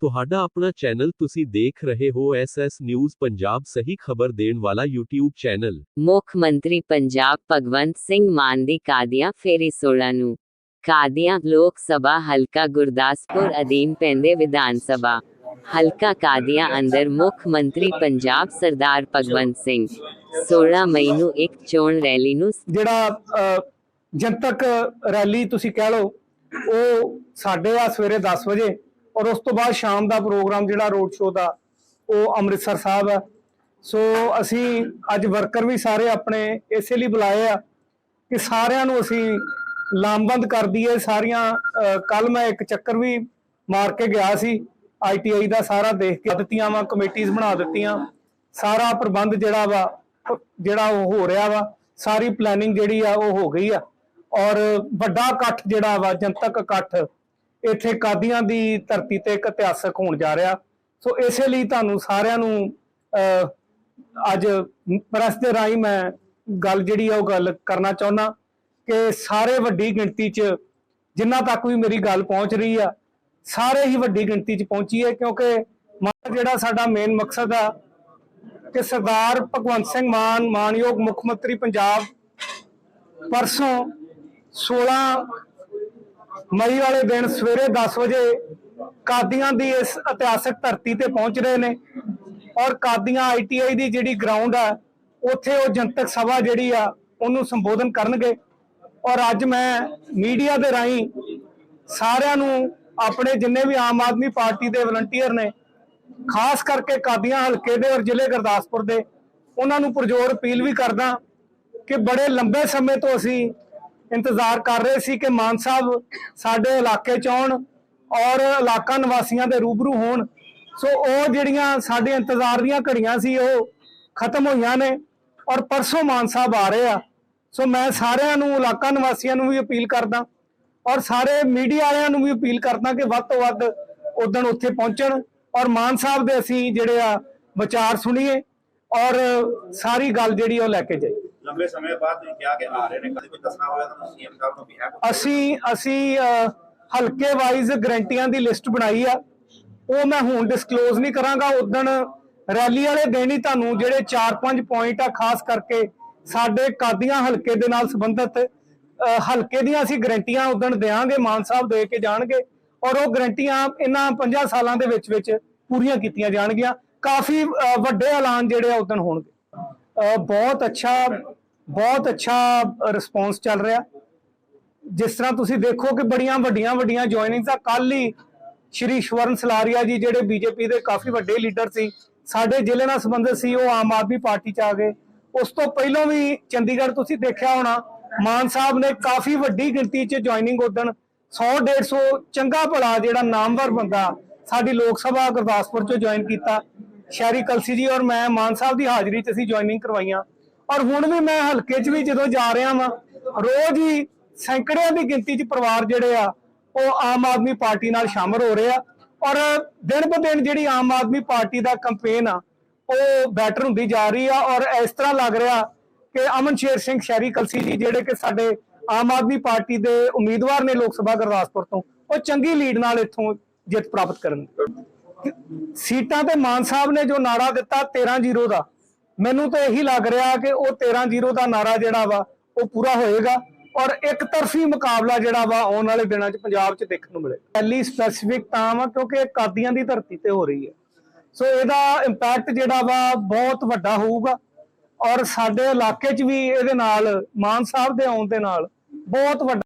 ਤੁਹਾਡਾ ਆਪਣਾ ਚੈਨਲ ਤੁਸੀਂ ਦੇਖ ਰਹੇ ਹੋ ਐਸਐਸ ਨਿਊਜ਼ ਪੰਜਾਬ ਸਹੀ ਖਬਰ ਦੇਣ ਵਾਲਾ YouTube ਚੈਨਲ। ਮੁੱਖ ਮੰਤਰੀ ਪੰਜਾਬ ਭਗਵੰਤ ਸਿੰਘ ਮਾਨ ਦੀ ਕਾਦੀਆਂ ਫੇਰੀ 16 ਨੂੰ। ਕਾਦੀਆਂ ਲੋਕ ਸਭਾ ਹਲਕਾ ਗੁਰਦਾਸਪੁਰ ਅਧੀਨ ਪੈਂਦੇ ਵਿਧਾਨ ਸਭਾ। ਹਲਕਾ ਕਾਦੀਆਂ ਅੰਦਰ ਮੁੱਖ ਮੰਤਰੀ ਪੰਜਾਬ ਸਰਦਾਰ ਭਗਵੰਤ ਸਿੰਘ 16 ਮਈ ਨੂੰ ਇੱਕ ਚੋਣ ਰੈਲੀ ਨੂੰ ਜਿਹੜਾ ਜਨਤਕ ਰੈਲੀ ਤੁਸੀਂ ਕਹਿ ਲਓ ਉਹ ਸਾਡੇ ਆ ਸਵੇਰੇ 10 ਵਜੇ ਔਰ ਉਸ ਤੋਂ ਬਾਅਦ ਸ਼ਾਮ ਦਾ ਪ੍ਰੋਗਰਾਮ ਜਿਹੜਾ ਰੋਡ ਸ਼ੋਅ ਦਾ ਉਹ ਅੰਮ੍ਰਿਤਸਰ ਸਾਹਿਬ ਆ ਸੋ ਅਸੀਂ ਅੱਜ ਵਰਕਰ ਵੀ ਸਾਰੇ ਆਪਣੇ ਇਸੇ ਲਈ ਬੁਲਾਏ ਆ ਕਿ ਸਾਰਿਆਂ ਨੂੰ ਅਸੀਂ ਲਾਮਬੰਦ ਕਰ ਦਈਏ ਸਾਰੀਆਂ ਕੱਲ ਮੈਂ ਇੱਕ ਚੱਕਰ ਵੀ ਮਾਰ ਕੇ ਗਿਆ ਸੀ ਆਈਟੀਆਈ ਦਾ ਸਾਰਾ ਦੇਖ ਕੇ ਦਿੱਤੀਆਂ ਵਾ ਕਮੇਟੀਆਂ ਬਣਾ ਦਿੱਤੀਆਂ। ਸਾਰਾ ਪ੍ਰਬੰਧ ਜਿਹੜਾ ਵਾ ਜਿਹੜਾ ਉਹ ਹੋ ਰਿਹਾ ਵਾ ਸਾਰੀ ਪਲੈਨਿੰਗ ਜਿਹੜੀ ਆ ਉਹ ਹੋ ਗਈ ਆ। ਔਰ ਵੱਡਾ ਇਕੱਠ ਜਿਹੜਾ ਵਾ ਜਨਤਕ ਇਕੱਠ ਇੱਥੇ ਕਾਦੀਆਂ ਦੀ ਧਰਤੀ ਤੇ ਇੱਕ ਇਤਿਹਾਸਕ ਹੋਣ ਜਾ ਰਿਹਾ। ਸੋ ਇਸੇ ਲਈ ਤੁਹਾਨੂੰ ਸਾਰਿਆਂ ਨੂੰ ਅਹ, ਅੱਜ ਪ੍ਰੈਸ ਦੇ ਰਾਹੀਂ ਮੈਂ ਗੱਲ ਜਿਹੜੀ ਆ ਉਹ ਗੱਲ ਕਰਨਾ ਚਾਹੁੰਦਾ ਕਿ ਸਾਰੇ ਵੱਡੀ ਗਿਣਤੀ 'ਚ ਜਿੰਨਾ ਤੱਕ ਵੀ ਮੇਰੀ ਗੱਲ ਪਹੁੰਚ ਰਹੀ ਆ ਸਾਰੇ ਹੀ ਵੱਡੀ ਗਿਣਤੀ 'ਚ ਪਹੁੰਚੀ ਹੈ, ਕਿਉਂਕਿ ਮਾਨ ਜਿਹੜਾ ਸਾਡਾ ਮੇਨ ਮਕਸਦ ਆ ਕਿ ਸਰਦਾਰ ਭਗਵੰਤ ਸਿੰਘ ਮਾਨ, ਮਾਨਯੋਗ ਮੁੱਖ ਮੰਤਰੀ ਪੰਜਾਬ ਪਰਸੋਂ 16 ਮਈ ਵਾਲੇ ਦਿਨ ਸਵੇਰੇ 10 ਵਜੇ ਕਾਦੀਆਂ ਦੀ ਇਸ ਇਤਿਹਾਸਕ ਧਰਤੀ ਤੇ ਪਹੁੰਚ ਰਹੇ ਨੇ ਔਰ ਕਾਦੀਆਂ ਆਈਟੀਆਈ ਦੀ ਜਿਹੜੀ ਗਰਾਊਂਡ ਆ, ਉੱਥੇ ਉਹ ਜਨਤਕ ਸਭਾ ਜਿਹੜੀ ਆ, ਉਹਨੂੰ ਸੰਬੋਧਨ ਕਰਨਗੇ। ਔਰ ਅੱਜ ਮੈਂ ਮੀਡੀਆ ਦੇ ਰਾਹੀਂ ਸਾਰਿਆਂ ਨੂੰ ਆਪਣੇ ਜਿੰਨੇ ਵੀ ਆਮ ਆਦਮੀ ਪਾਰਟੀ ਦੇ ਵਲੰਟੀਅਰ ਨੇ, ਖਾਸ ਕਰਕੇ ਕਾਦੀਆਂ ਹਲਕੇ ਦੇ ਔਰ ਜ਼ਿਲ੍ਹੇ ਗੁਰਦਾਸਪੁਰ ਦੇ, ਉਹਨਾਂ ਨੂੰ ਪਰਜ਼ੋਰ ਅਪੀਲ ਵੀ ਕਰਦਾ ਕਿ ਬੜੇ ਲੰਬੇ ਸਮੇਂ ਤੋਂ ਅਸੀਂ ਇੰਤਜ਼ਾਰ ਕਰ ਰਹੇ ਸੀ ਕਿ ਮਾਨ ਸਾਹਿਬ ਸਾਡੇ ਇਲਾਕੇ ਚ ਆਉਣ ਔਰ ਇਲਾਕਾ ਨਿਵਾਸੀਆਂ ਦੇ ਰੂਬਰੂ ਹੋਣ। ਸੋ ਉਹ ਜਿਹੜੀਆਂ ਸਾਡੇ ਇੰਤਜ਼ਾਰ ਦੀਆਂ ਘੜੀਆਂ ਸੀ, ਉਹ ਖਤਮ ਹੋਈਆਂ ਨੇ ਔਰ ਪਰਸੋਂ ਮਾਨ ਸਾਹਿਬ ਆ ਰਹੇ ਆ। ਸੋ ਮੈਂ ਸਾਰਿਆਂ ਨੂੰ, ਇਲਾਕਾ ਨਿਵਾਸੀਆਂ ਨੂੰ ਵੀ ਅਪੀਲ ਕਰਦਾ ਔਰ ਸਾਰੇ ਮੀਡੀਆ ਵਾਲਿਆਂ ਨੂੰ ਵੀ ਅਪੀਲ ਕਰਦਾ ਕਿ ਵੱਧ ਤੋਂ ਵੱਧ ਉਦਣ ਉੱਥੇ ਪਹੁੰਚਣ। ਔਰ ਮਾਨ ਸਾਹਿਬ ਦੇ ਅਸੀਂ ਜਿਹੜੇ ਆ ਵਿਚਾਰ ਸੁਣੀਏ ਔਰ ਸਾਰੀ ਗੱਲ ਜਿਹੜੀ ਉਹ ਲੈ ਕੇ ਜਾਈਏ। ਲੰਬੇ ਸਮੇਂ ਬਾਅਦ ਤੁਸੀਂ ਕਿਹਾ ਕਿ ਆ ਰਹੇ ਨੇ ਕਦੇ ਕੋਈ ਦੱਸਣਾ ਹੋਵੇ ਤਾਂ ਸੀਐਮ ਸਾਹਿਬ ਨੂੰ ਵੀ ਹੈ? ਅਸੀਂ ਅਸੀਂ ਹਲਕੇ ਵਾਈਜ਼ ਗਰੰਟੀਆਂ ਦੀ ਲਿਸਟ ਬਣਾਈ ਆ। ਉਹ ਮੈਂ ਹੁਣ ਡਿਸਕਲੋਜ਼ ਨਹੀਂ ਕਰਾਂਗਾ। ਉਦਣ ਰੈਲੀ ਵਾਲੇ ਦਿਨ ਹੀ ਤੁਹਾਨੂੰ ਜਿਹੜੇ 4-5 ਪੁਆਇੰਟ ਆ ਖਾਸ ਕਰਕੇ ਸਾਡੇ ਕਾਦੀਆਂ ਹਲਕੇ ਦੇ ਨਾਲ ਸੰਬੰਧਿਤ ਹਲਕੇ ਦੀਆਂ ਅਸੀਂ ਗਰੰਟੀਆਂ ਉਦਣ ਦੇਾਂਗੇ ਮਾਨ ਸਾਹਿਬ ਦੇ ਕੇ ਜਾਣਗੇ ਔਰ ਉਹ ਗਰੰਟੀਆਂ ਇਹਨਾਂ 50 ਸਾਲਾਂ ਦੇ ਵਿੱਚ ਵਿੱਚ ਪੂਰੀਆਂ ਕੀਤੀਆਂ ਜਾਣਗੀਆਂ। ਕਾਫੀ ਵੱਡੇ ਐਲਾਨ ਜਿਹੜੇ ਆ ਉਦਣ ਹੋਣਗੇ। ਬਹੁਤ ਅੱਛਾ ਬਹੁਤ ਅੱਛਾ ਰਿਸਪੌਂਸ ਚੱਲ ਰਿਹਾ। ਜਿਸ ਤਰ੍ਹਾਂ ਤੁਸੀਂ ਦੇਖੋ ਕਿ ਬੜੀਆਂ ਵੱਡੀਆਂ ਵੱਡੀਆਂ ਜੁਆਇਨਿੰਗਸ ਆ। ਕੱਲ ਹੀ ਸ਼੍ਰੀ ਸ਼ਵਰਨ ਸਲਾਰੀਆ ਜੀ ਜਿਹੜੇ ਬੀਜੇਪੀ ਦੇ ਕਾਫੀ ਵੱਡੇ ਲੀਡਰ ਸੀ, ਸਾਡੇ ਜ਼ਿਲ੍ਹੇ ਨਾਲ ਸੰਬੰਧਿਤ ਸੀ, ਉਹ ਆਮ ਆਦਮੀ ਪਾਰਟੀ ਚ ਆ ਗਏ। ਉਸ ਤੋਂ ਪਹਿਲਾਂ ਵੀ ਚੰਡੀਗੜ੍ਹ ਤੁਸੀਂ ਦੇਖਿਆ ਹੋਣਾ ਮਾਨ ਸਾਹਿਬ ਨੇ ਕਾਫੀ ਵੱਡੀ ਗਿਣਤੀ ਚ ਜੁਆਇਨਿੰਗ ਉਦਣ 100 150 ਚੰਗਾ ਭਲਾ ਜਿਹੜਾ ਨਾਮਵਰ ਬੰਦਾ ਸਾਡੀ ਲੋਕ ਸਭਾ ਗੁਰਦਾਸਪੁਰ ਚ ਜੁਆਇਨ ਕੀਤਾ। ਸ਼ਹਿਰੀ ਕਲਸੀ ਜੀ ਔਰ ਮੈਂ ਮਾਨ ਸਾਹਿਬ ਦੀ ਹਾਜ਼ਰੀ 'ਚ ਅਸੀਂ ਜੁਆਇਨਿੰਗ ਕਰਵਾਈਆਂ। ਔਰ ਹੁਣ ਵੀ ਮੈਂ ਹਲਕੇ 'ਚ ਵੀ ਜਦੋਂ ਜਾ ਰਿਹਾ ਵਾਂ, ਰੋਜ਼ ਹੀ ਸੈਂਕੜਿਆਂ ਦੀ ਗਿਣਤੀ 'ਚ ਪਰਿਵਾਰ ਜਿਹੜੇ ਆ, ਉਹ ਆਮ ਆਦਮੀ ਪਾਰਟੀ ਨਾਲ ਸ਼ਾਮਲ ਹੋ ਰਹੇ ਆ। ਔਰ ਦਿਨ ਬ ਦਿਨ ਜਿਹੜੀ ਆਮ ਆਦਮੀ ਪਾਰਟੀ ਦਾ ਕੈਂਪੇਨ ਆ, ਉਹ ਬੈਟਰ ਹੁੰਦੀ ਜਾ ਰਹੀ ਆ। ਔਰ ਇਸ ਤਰ੍ਹਾਂ ਲੱਗ ਰਿਹਾ ਕਿ ਅਮਨ ਸ਼ੇਰ ਸਿੰਘ ਸ਼ਹਿਰੀ ਕਲਸੀ ਜੀ ਜਿਹੜੇ ਕਿ ਸਾਡੇ ਆਮ ਆਦਮੀ ਪਾਰਟੀ ਦੇ ਉਮੀਦਵਾਰ ਨੇ ਲੋਕ ਸਭਾ ਗੁਰਦਾਸਪੁਰ ਤੋਂ, ਉਹ ਚੰਗੀ ਲੀਡ ਨਾਲ ਇੱਥੋਂ ਜਿੱਤ ਪ੍ਰਾਪਤ ਕਰਨ। ਸੀਟਾਂ ਤੇ ਮਾਨ ਸਾਹਿਬ ਨੇ ਜੋ ਨਾਰਾ ਦਿੱਤਾ 13-0 ਦਾ, ਮੈਨੂੰ ਤਾਂ ਇਹੀ ਲੱਗ ਰਿਹਾ ਕਿ ਉਹ 13-0 ਦਾ ਨਾਰਾ ਜਿਹੜਾ ਵਾ, ਉਹ ਪੂਰਾ ਹੋਏਗਾ ਔਰ ਇੱਕ ਤਰਫੀ ਮੁਕਾਬਲਾ ਜਿਹੜਾ ਵਾ ਆਉਣ ਵਾਲੇ ਦਿਨਾਂ 'ਚ ਪੰਜਾਬ 'ਚ ਦੇਖਣ ਨੂੰ ਮਿਲੇਗਾ ਪਹਿਲੀ ਸਪੈਸੀਫਿਕ ਤਾਂ ਵਾ ਕਿਉਂਕਿ ਇਹ ਕਾਦੀਆਂ ਦੀ ਧਰਤੀ ਤੇ ਹੋ ਰਹੀ ਹੈ। ਸੋ ਇਹਦਾ ਇੰਪੈਕਟ ਜਿਹੜਾ ਵਾ ਬਹੁਤ ਵੱਡਾ ਹੋਊਗਾ। ਔਰ ਸਾਡੇ ਇਲਾਕੇ 'ਚ ਵੀ ਇਹਦੇ ਨਾਲ ਮਾਨ ਸਾਹਿਬ ਦੇ ਆਉਣ ਦੇ ਨਾਲ ਬਹੁਤ ਵੱਡਾ